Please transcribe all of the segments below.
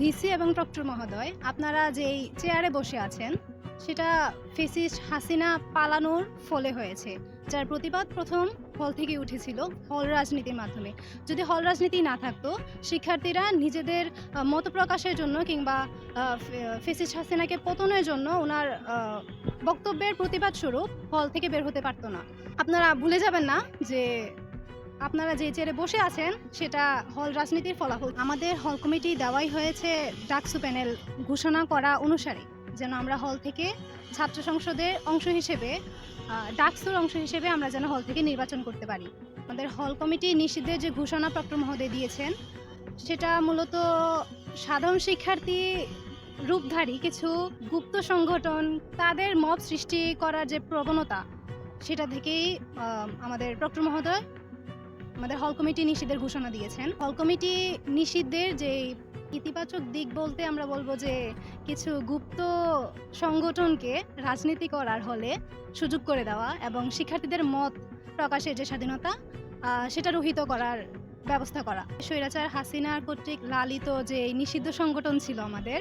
VC এবং doctor মহোদয়, আপনারা যেই চেয়ারে বসে আছেন, সেটা ফেসিস্ট হাসিনা পালানোর ফলে হয়েছে, যার প্রতিবাদ প্রথম হল থেকে উঠেছিল হল রাজনীতির মাধ্যমে। যদি হল রাজনীতি না থাকতো, শিক্ষার্থীরা নিজেদের মত প্রকাশের জন্য কিংবা ফেসিস্ট হাসিনাকে পতনের জন্য ওনার বক্তব্যের প্রতিবাদ স্বরূপ হল থেকে বের হতে পারতো না। আপনারা ভুলে যাবেন না যে আপনারা যে চেয়ারে বসে আছেন, সেটা হল রাজনীতির ফলাফল। আমাদের হল কমিটি দেওয়াই হয়েছে ডাকসু প্যানেল ঘোষণা করা অনুসারে, যেন আমরা হল থেকে ছাত্র সংসদের অংশ হিসেবে ডাকসুর অংশ হিসেবে আমরা যেন হল থেকে নির্বাচন করতে পারি। আমাদের হল কমিটি নিষিদ্ধের যে ঘোষণা প্রক্টর মহোদয় দিয়েছেন, সেটা মূলত সাধারণ শিক্ষার্থী, রূপধারী কিছু গুপ্ত সংগঠন, তাদের মত সৃষ্টি করার যে প্রবণতা, সেটা থেকেই আমাদের প্রক্টর মহোদয় আমাদের হল কমিটি নিষিদ্ধের ঘোষণা দিয়েছেন। হল কমিটি নিষিদ্ধের যে ইতিবাচক দিক বলতে আমরা বলব যে, কিছু গুপ্ত সংগঠনকে রাজনীতি করার হলে সুযোগ করে দেওয়া এবং শিক্ষার্থীদের মত প্রকাশের যে স্বাধীনতা সেটা রহিত করার ব্যবস্থা করা। স্বৈরাচার হাসিনার কর্তৃক লালিত যে নিষিদ্ধ সংগঠন ছিল আমাদের,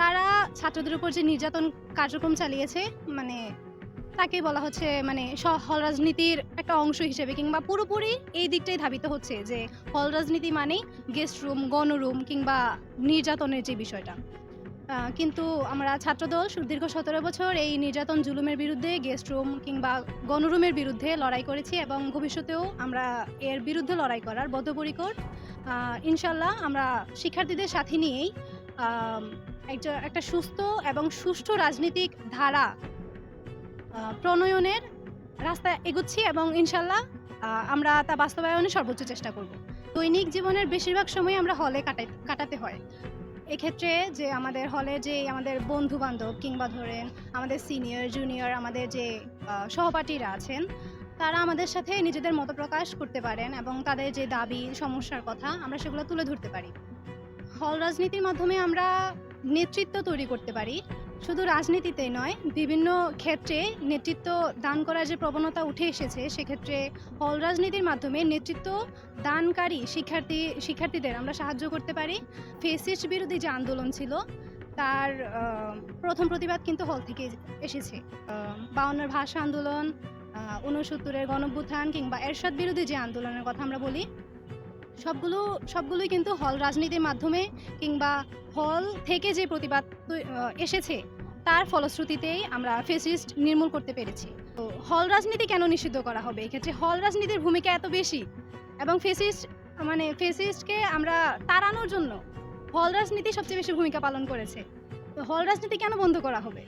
তারা ছাত্রদের উপর যে নির্যাতন কার্যক্রম চালিয়েছে মানে তাকে বলা হচ্ছে মানে হল রাজনীতির একটা অংশ হিসেবে কিংবা পুরোপুরি এই দিকটাই ধাবিত হচ্ছে যে হল রাজনীতি মানেই গেস্ট রুম, গণরুম কিংবা নির্যাতনের যে বিষয়টা। কিন্তু আমরা ছাত্রদল দীর্ঘ সতেরো বছর এই নির্যাতন জুলুমের বিরুদ্ধে গেস্ট রুম কিংবা গণরুমের বিরুদ্ধে লড়াই করেছি এবং ভবিষ্যতেও আমরা এর বিরুদ্ধে লড়াই করার বদ্ধপরিকর। ইনশাল্লাহ আমরা শিক্ষার্থীদের সাথে নিয়েই একটা সুস্থ এবং সুষ্ঠু রাজনীতিক ধারা প্রণয়নের রাস্তায় এগুচ্ছি এবং ইনশাল্লাহ আমরা তা বাস্তবায়নে সর্বোচ্চ চেষ্টা করব। দৈনিক জীবনের বেশিরভাগ সময় আমরা হলে কাটাই, কাটাতে হয়। এক্ষেত্রে যে আমাদের হলে যে আমাদের বন্ধু বান্ধব কিংবা ধরেন আমাদের সিনিয়র, জুনিয়র, আমাদের যে সহপাঠীরা আছেন, তারা আমাদের সাথে নিজেদের মত প্রকাশ করতে পারেন এবং তাদের যে দাবি, সমস্যার কথা আমরা সেগুলো তুলে ধরতে পারি। হল রাজনীতির মাধ্যমে আমরা নেতৃত্ব তৈরি করতে পারি। শুধু রাজনীতিতেই নয়, বিভিন্ন ক্ষেত্রে নেতৃত্ব দান করার যে প্রবণতা উঠে এসেছে, সেক্ষেত্রে হল রাজনীতির মাধ্যমে নেতৃত্ব দানকারী শিক্ষার্থী, শিক্ষার্থীদের আমরা সাহায্য করতে পারি। ফেসিস্ট বিরোধী যে আন্দোলন ছিল, তার প্রথম প্রতিবাদ কিন্তু হল থেকে এসেছে। বাউন্নর ভাষা আন্দোলন উনসত্তরের গণভ্যুত্থান কিংবা এরশাদ বিরোধী যে আন্দোলনের কথা আমরা বলি সবগুলো, সবগুলোই কিন্তু হল রাজনীতির মাধ্যমে কিংবা হল থেকে যে প্রতিবাদ এসেছে, তার ফলশ্রুতিতেই আমরা ফেসিস্ট নির্মূল করতে পেরেছি। তো হল রাজনীতি কেন নিষিদ্ধ করা হবে? এক্ষেত্রে হল রাজনীতির ভূমিকা এত বেশি এবং ফেসিস্ট মানে ফেসিস্টকে আমরা তাড়ানোর জন্য হল রাজনীতি সবচেয়ে বেশি ভূমিকা পালন করেছে। তো হল রাজনীতি কেন বন্ধ করা হবে?